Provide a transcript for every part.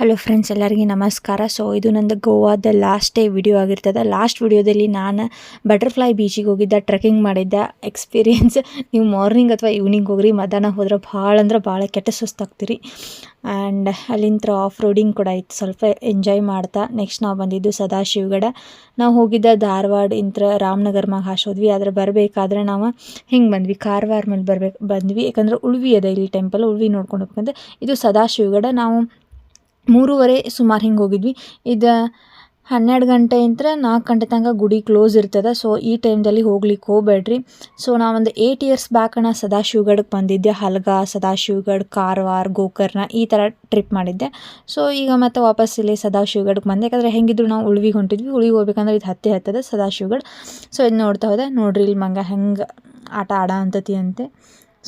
Hello friends ಎಲ್ಲರಿಗೂ ನಮಸ್ಕಾರ. So ಇದು ನಂದು ಗೋವಾದ ಲಾಸ್ಟ್ ಡೇ ವಿಡಿಯೋ ಆಗಿರ್ತದೆ. ಲಾಸ್ಟ್ ವಿಡಿಯೋದಲ್ಲಿ ನಾನು ಬಟರ್ಫ್ಲೈ ಬೀಚಿಗೆ ಹೋಗಿದ್ದ ಟ್ರೆಕ್ಕಿಂಗ್ ಮಾಡಿದ್ದ. ಎಕ್ಸ್ಪೀರಿಯೆನ್ಸ್ ನೀವು ಮಾರ್ನಿಂಗ್ ಅಥವಾ ಈವ್ನಿಂಗ್ ಹೋಗ್ರಿ, ಮಧ್ಯಾಹ್ನ ಹೋದ್ರೆ ಭಾಳ ಅಂದ್ರೆ ಭಾಳ ಕೆಟ್ಟ ಸುಸ್ತಾಗ್ತೀರಿ ಆ್ಯಂಡ್ ಅಲ್ಲಿಂದ ಆಫ್ ರೋಡಿಂಗ್ ಕೂಡ ಇತ್ತು ಸ್ವಲ್ಪ ಎಂಜಾಯ್ ಮಾಡ್ತಾ ನೆಕ್ಸ್ಟ್ ನಾವು ಬಂದಿದ್ದು ಸದಾಶಿವಗಡ. ನಾವು ಹೋಗಿದ್ದ ಧಾರವಾಡ, ಇಂತ್ರ ರಾಮನಗರ ಹಾಸೋದ್ವಿ ಆದ್ರೆ ಬರಬೇಕಾದ್ರೆ ನಾವು ಹಿಂಗೆ ಬಂದ್ವಿ. ಕಾರವಾರ ಮೇಲೆ ಬರ್ಬೇಕು, ಬಂದ್ವಿ. ಯಾಕಂದ್ರೆ ಉಳ್ವಿ ಅದ ಇಲ್ಲಿ ಟೆಂಪಲ್ ಉಳ್ವಿ ನೋಡ್ಕೊಂಡು ಹೋಗ್ಬೇಕಂದ್ರೆ. ಇದು ಸದಾಶಿವಗಡ. ನಾವು ಮೂರುವರೆ ಸುಮಾರು ಹಿಂಗೆ ಹೋಗಿದ್ವಿ. ಇದು ಹನ್ನೆರಡು ಗಂಟೆಯಿಂದ ನಾಲ್ಕು ಗಂಟೆ ತನಕ ಗುಡಿ ಕ್ಲೋಸ್ ಇರ್ತದೆ. ಸೊ ಈ ಟೈಮ್ದಲ್ಲಿ ಹೋಗ್ಲಿಕ್ಕೆ ಹೋಗ್ಬೇಡ್ರಿ ಸೊ ನಾವೊಂದು ಏಯ್ಟ್ ಇಯರ್ಸ್ ಬ್ಯಾಕ್ ನಾ ಸದಾಶಿವಗಢಕ್ಕೆ ಬಂದಿದ್ದೆ. ಹಲ್ಗ ಸದಾಶಿವಗಢ ಕಾರವಾರ, ಗೋಕರ್ಣ ಈ ಥರ ಟ್ರಿಪ್ ಮಾಡಿದ್ದೆ. ಸೊ ಈಗ ಮತ್ತೆ ವಾಪಸ್ ಇಲ್ಲಿ ಸದಾಶಿವಗಢಕ್ಕೆ ಬಂದೆ. ಯಾಕಂದರೆ ಹೆಂಗಿದ್ರು ನಾವು ಉಳ್ವಿಗೆ ಹೊಂಟಿದ್ವಿ. ಉಳಿ ಹೋಗ್ಬೇಕಂದ್ರೆ ಇದು ಹತ್ತಿ ಹತ್ತದ ಸದಾಶಿವಗಢ ಸೊ ಇದು ನೋಡ್ತಾ ಹೋದೆ. ನೋಡ್ರಿ, ಇಲ್ಲಿ ಮಂಗ ಹೆಂಗೆ ಆಟ ಆಡ ಅಂತತಿ ಅಂತೆ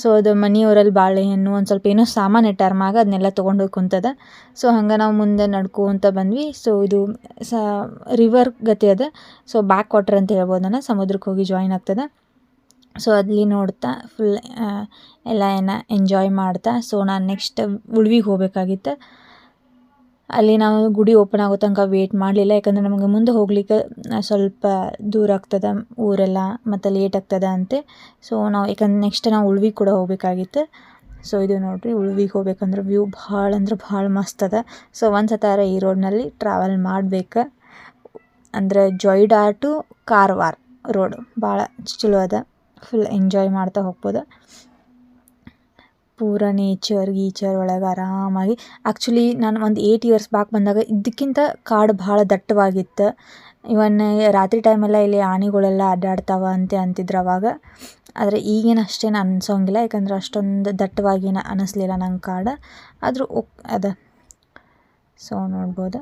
ಸೊ ಅದು ಮನೆಯವರಲ್ಲಿ ಬಾಳೆಹಣ್ಣು ಒಂದು ಸ್ವಲ್ಪ ಏನೋ ಸಾಮಾನು ಇಟ್ಟಾರ ಮ್ಯಾಗ ಅದನ್ನೆಲ್ಲ ತೊಗೊಂಡು ಹೋಗಿ ಕುಂತದ. ಸೊ ಹಂಗೆ ನಾವು ಮುಂದೆ ನಡ್ಕೊಂತ ಬಂದ್ವಿ. ಸೊ ಇದು ಸ ರಿವರ್ ಗತಿ ಅದ. ಸೊ ಬ್ಯಾಕ್ ವಾಟರ್ ಅಂತ ಹೇಳ್ಬೋದನ್ನ ಸಮುದ್ರಕ್ಕೆ ಹೋಗಿ ಜಾಯಿನ್ ಆಗ್ತದೆ. ಸೊ ಅಲ್ಲಿ ನೋಡ್ತಾ ಫುಲ್ ಎಲ್ಲ ಏನ ಎಂಜಾಯ್ ಮಾಡ್ತಾ. ಸೊ ನಾನು ನೆಕ್ಸ್ಟ್ ಉಳ್ವಿಗೆ ಹೋಗ್ಬೇಕಾಗಿತ್ತು. ಅಲ್ಲಿ ನಾವು ಗುಡಿ ಓಪನ್ ಆಗೋ ತನಕ ವೇಟ್ ಮಾಡಲಿಲ್ಲ. ಯಾಕಂದರೆ ನಮಗೆ ಮುಂದೆ ಹೋಗ್ಲಿಕ್ಕೆ ಸ್ವಲ್ಪ ದೂರ ಆಗ್ತದೆ ಊರೆಲ್ಲ, ಮತ್ತು ಲೇಟ್ ಆಗ್ತದೆ ಅಂತೆ. ಸೊ ನಾವು, ಯಾಕಂದ್ರೆ ನೆಕ್ಸ್ಟ್ ನಾವು ಉಳ್ವಿಗೆ ಕೂಡ ಹೋಗ್ಬೇಕಾಗಿತ್ತು. ಸೊ ಇದು ನೋಡಿರಿ, ಉಳ್ವಿಗೆ ಹೋಗ್ಬೇಕಂದ್ರೆ ವ್ಯೂ ಭಾಳ ಅಂದ್ರೆ ಭಾಳ ಮಸ್ತ್ ಅದ. ಸೊ ಒಂದು ಸತಾರ ಈ ರೋಡ್ನಲ್ಲಿ ಟ್ರಾವೆಲ್ ಮಾಡ್ಬೇಕು. ಅಂದ್ರೆ ಜೊಯ್ಡಾ ಟು ಕಾರವಾರ ರೋಡ್ ಭಾಳ ಚಲೋ ಅದ. ಫುಲ್ ಎಂಜಾಯ್ ಮಾಡ್ತಾ ಹೋಗ್ಬೋದು. ಪೂರ ನೇಚರ್ ಗೀಚರ್ ಒಳಗೆ ಆರಾಮಾಗಿ. ಆ್ಯಕ್ಚುಲಿ ನಾನು ಒಂದು ಏಯ್ಟ್ ಇಯರ್ಸ್ ಬ್ಯಾಕ್ ಬಂದಾಗ ಇದಕ್ಕಿಂತ ಕಾಡು ಭಾಳ ದಟ್ಟವಾಗಿತ್ತು. ಇವನ್ ರಾತ್ರಿ ಟೈಮೆಲ್ಲ ಇಲ್ಲಿ ಆನೆಗಳೆಲ್ಲ ಅಡ್ಡಾಡ್ತಾವ ಅಂತ ಅಂತಿದ್ರು ಅವಾಗ. ಆದರೆ ಈಗೇನು ಅಷ್ಟೇನು ಅನ್ಸೋಂಗಿಲ್ಲ, ಯಾಕಂದ್ರೆ ಅಷ್ಟೊಂದು ದಟ್ಟವಾಗಿನ ಅನ್ನಿಸ್ಲಿಲ್ಲ ನಂಗೆ ಕಾಡು. ಆದರೂ ಅದ. ಸೊ ನೋಡ್ಬೋದು.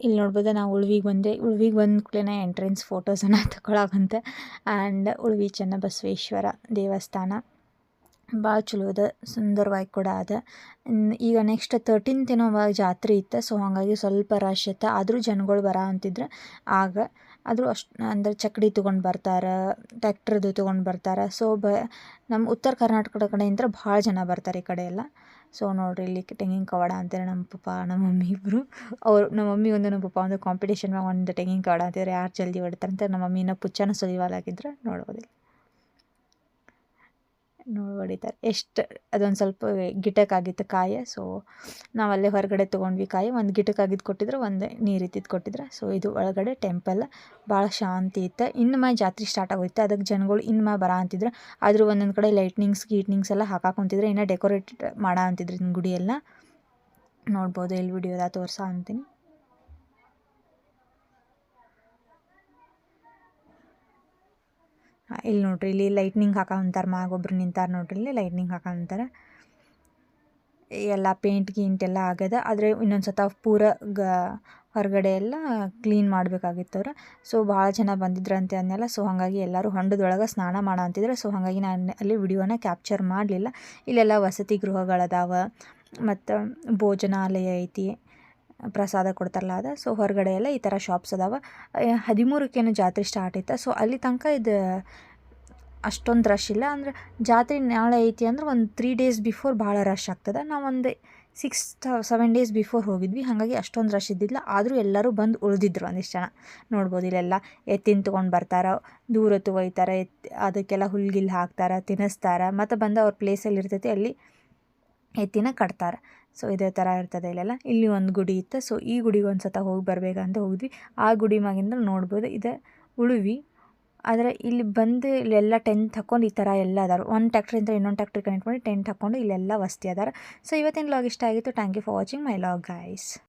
ಇಲ್ಲಿ ನೋಡ್ಬೋದು ನಾವು ಉಳ್ವಿಗೆ ಬಂದೆ ಉಳ್ವಿಗೆ ಬಂದ ಕೂಡಲೇ ಎಂಟ್ರೆನ್ಸ್ ಫೋಟೋಸನ್ನು ತಗೊಳಕಂತೆ ಆ್ಯಂಡ್ ಉಳ್ವಿ ಚೆನ್ನಬಸವೇಶ್ವರ ದೇವಸ್ಥಾನ. ಭಾಳ ಚಲೋ ಅದ ಸುಂದರವಾಗಿ ಕೂಡ ಅದ. ಈಗ ನೆಕ್ಸ್ಟ್ ತರ್ಟೀನ್ತ್ ಏನೋ ಜಾತ್ರೆ ಇತ್ತು ಸೊ ಹಾಗಾಗಿ ಸ್ವಲ್ಪ ರಶ್ ಇತ್ತು. ಆದರೂ ಜನಗಳು ಬರ ಅಂತಿದ್ರು ಆಗ ಆದರೂ ಅಷ್ಟು ಅಂದರೆ ಚಕ್ಕಡಿ ತೊಗೊಂಡು ಬರ್ತಾರೆ ಟ್ಯಾಕ್ಟ್ರದ್ದು ತೊಗೊಂಡು ಬರ್ತಾರೆ. ಸೊ ಬ ನಮ್ಮ ಉತ್ತರ ಕರ್ನಾಟಕದ ಕಡೆಯಿಂದ ಭಾಳ ಜನ ಬರ್ತಾರೆ ಈ ಕಡೆ ಎಲ್ಲ. ಸೊ ನೋಡಿರಿ ಇಲ್ಲಿ ತೆಂಗಿನ ಕವಾಡ ಅಂತಾರೆ ನಮ್ಮ ಪಪ್ಪ, ನಮ್ಮ ಮಮ್ಮಿ ಇಬ್ಬರು ಅವರು, ನಮ್ಮ ಮಮ್ಮಿ ಒಂದು ನಮ್ಮ ಪಪ್ಪ ಒಂದು ಕಾಂಪಿಟೇಷನ್ ಒಂದು ತೆಂಗಿನ ಕವಾಡ ಅಂತಿದ್ರೆ. ಯಾರು ಜಲ್ದಿ ಹೊಡಿತಾರೆ ಅಂತ ನಮ್ಮ ಮಮ್ಮಿನ ಪುಚ್ಚನ ಸುಲಿವಾಲಾಗಿದ್ರೆ ನೋಡ್ಬೋದು ನೋಡಿ ಹೊಡಿತಾರೆ. ಎಷ್ಟು ಅದೊಂದು ಸ್ವಲ್ಪ ಗಿಟಕ್ಕಾಗಿತ್ತು ಕಾಯಿ ಸೊ ನಾವು ಅಲ್ಲೇ ಹೊರಗಡೆ ತೊಗೊಂಡ್ವಿ ಕಾಯಿ. ಒಂದು ಗಿಟಕ್ಕಾಗಿದ್ದು ಕೊಟ್ಟಿದ್ರೆ, ಒಂದು ನೀರು ಇದ್ದಿದ್ದು ಕೊಟ್ಟಿದ್ರೆ. ಸೊ ಇದು ಒಳಗಡೆ ಟೆಂಪಲ್, ಭಾಳ ಶಾಂತಿ ಇತ್ತು. ಇನ್ನು ಮಾ ಜಾತ್ರೆ ಸ್ಟಾರ್ಟ್ ಆಗೋಯ್ತು. ಅದಕ್ಕೆ ಜನಗಳು ಇನ್ನು ಮಾ ಬರ ಅಂತಿದ್ರು. ಆದರೂ ಒಂದೊಂದು ಕಡೆ ಲೈಟ್ನಿಂಗ್ಸ್ ಗೀಟ್ನಿಂಗ್ಸ್ ಎಲ್ಲ ಹಾಕಾಕೊಂತಿದ್ರೆ ಇನ್ನೂ ಡೆಕೋರೇಟ್ ಮಾಡೋ ಅಂತಿದ್ರು ಗುಡಿಯೆಲ್ಲ ನೋಡ್ಬೋದು ಎಲ್ಲಿ ವಿಡಿಯೋದ ತೋರ್ಸೋ ಅಂತೀನಿ. ಇಲ್ಲಿ ನೋಡ್ರಿ, ಇಲ್ಲಿ ಲೈಟ್ನಿಂಗ್ ಹಾಕೊಂತಾರೆ ಮ್ಯಾಗ ಒಬ್ರು ನಿಂತಾರೆ ನೋಡ್ರಿ, ಇಲ್ಲಿ ಲೈಟ್ನಿಂಗ್ ಹಾಕೊಂತಾರೆ. ಎಲ್ಲ ಪೇಂಟ್ ಗೀಂಟ್ ಎಲ್ಲ ಆಗ್ಯದ, ಆದರೆ ಇನ್ನೊಂದು ಸತ ಪೂರ ಗ, ಹೊರಗಡೆ ಎಲ್ಲ ಕ್ಲೀನ್ ಮಾಡಬೇಕಾಗಿತ್ತು ಅವ್ರು. ಸೊ ಭಾಳ ಜನ ಬಂದಿದ್ರಂತೆ ಅಂದೆಲ್ಲ ಸೊ ಹಾಗಾಗಿ ಎಲ್ಲರೂ ಹೊಂಡದೊಳಗೆ ಸ್ನಾನ ಮಾಡೋ ಅಂತಿದ್ರು. ಸೊ ಹಾಗಾಗಿ ನಾನು ಅಲ್ಲಿ ವಿಡಿಯೋನ ಕ್ಯಾಪ್ಚರ್ ಮಾಡಲಿಲ್ಲ. ಇಲ್ಲೆಲ್ಲ ವಸತಿ ಗೃಹಗಳದಾವ ಮತ್ತು ಭೋಜನಾಲಯ ಐತಿ. ಪ್ರಸಾದ ಕೊಡ್ತಾರಲ್ಲ ಅದ. ಸೊ ಹೊರಗಡೆ ಎಲ್ಲ ಈ ಥರ ಶಾಪ್ಸ್ ಅದಾವ. ಹದಿಮೂರಕ್ಕೇನು ಜಾತ್ರೆ ಸ್ಟಾರ್ಟ್ ಐತೆ ಸೊ ಅಲ್ಲಿ ತನಕ ಇದು ಅಷ್ಟೊಂದು ರಶ್ ಇಲ್ಲ. ಅಂದ್ರೆ ಜಾತ್ರೆ ನಾಳೆ ಐತಿ ಅಂದ್ರೆ ಒಂದು ತ್ರೀ ಡೇಸ್ ಬಿಫೋರ್ ಭಾಳ ರಶ್ ಆಗ್ತದೆ. ನಾವೊಂದು ಸಿಕ್ಸ್ ಸೆವೆನ್ ಡೇಸ್ ಬಿಫೋರ್ ಹೋಗಿದ್ವಿ. ಹಾಗಾಗಿ ಅಷ್ಟೊಂದು ರಶ್ ಇದ್ದಿಲ್ಲ ಆದರೂ ಎಲ್ಲರೂ ಬಂದು ಉಳಿದಿದ್ರು ಒಂದಿಷ್ಟು ಜನ. ನೋಡ್ಬೋದು ಇಲ್ಲೆಲ್ಲ ಎತ್ತಿನ ತೊಗೊಂಡು ಬರ್ತಾರೆ, ದೂರ ಒಯ್ತಾರೆ ಎತ್ ಅದಕ್ಕೆಲ್ಲ ಹುಲ್ಗಿಲ್ ಹಾಕ್ತಾರೆ ತಿನ್ನಿಸ್ತಾರೆ ಮತ್ತು ಬಂದು ಅವ್ರ ಪ್ಲೇಸಲ್ಲಿ ಇರ್ತೈತಿ ಅಲ್ಲಿ ಎತ್ತಿನ ಕಟ್ತಾರೆ. ಸೊ ಇದೇ ಥರ ಇರ್ತದೆ ಇಲ್ಲೆಲ್ಲ. ಇಲ್ಲಿ ಒಂದು ಗುಡಿ ಇತ್ತು. ಸೊ ಈ ಗುಡಿಗೆ ಒಂದು ಸತ ಹೋಗಿ ಬರಬೇಕಂತ ಹೋದ್ವಿ ಆ ಗುಡಿ ಮಾಗಿಂದ ನೋಡ್ಬೋದು. ಇದೇ ಉಳುವಿ. ಆದರೆ ಇಲ್ಲಿ ಬಂದು ಇಲ್ಲೆಲ್ಲ ಟೆಂತ್ ಹಾಕ್ಕೊಂಡು ಈ ಥರ ಎಲ್ಲ ಅದಾರ. ಒಂದು ಟ್ಯಾಕ್ಟ್ರಿಂದ ಇನ್ನೊಂದು ಟ್ಯಾಕ್ಟ್ರಿ ಕನೆಕ್ಟ್ ಮಾಡಿ ಟೆಂಟ್ ಹಾಕ್ಕೊಂಡು ಇಲ್ಲೆಲ್ಲ ವಸ್ತಿ ಅದಾರ. ಸೊ ಇವತ್ತಿನ ಲಾಗ್ ಇಷ್ಟ ಆಗಿತ್ತು? Thank you for watching my vlog guys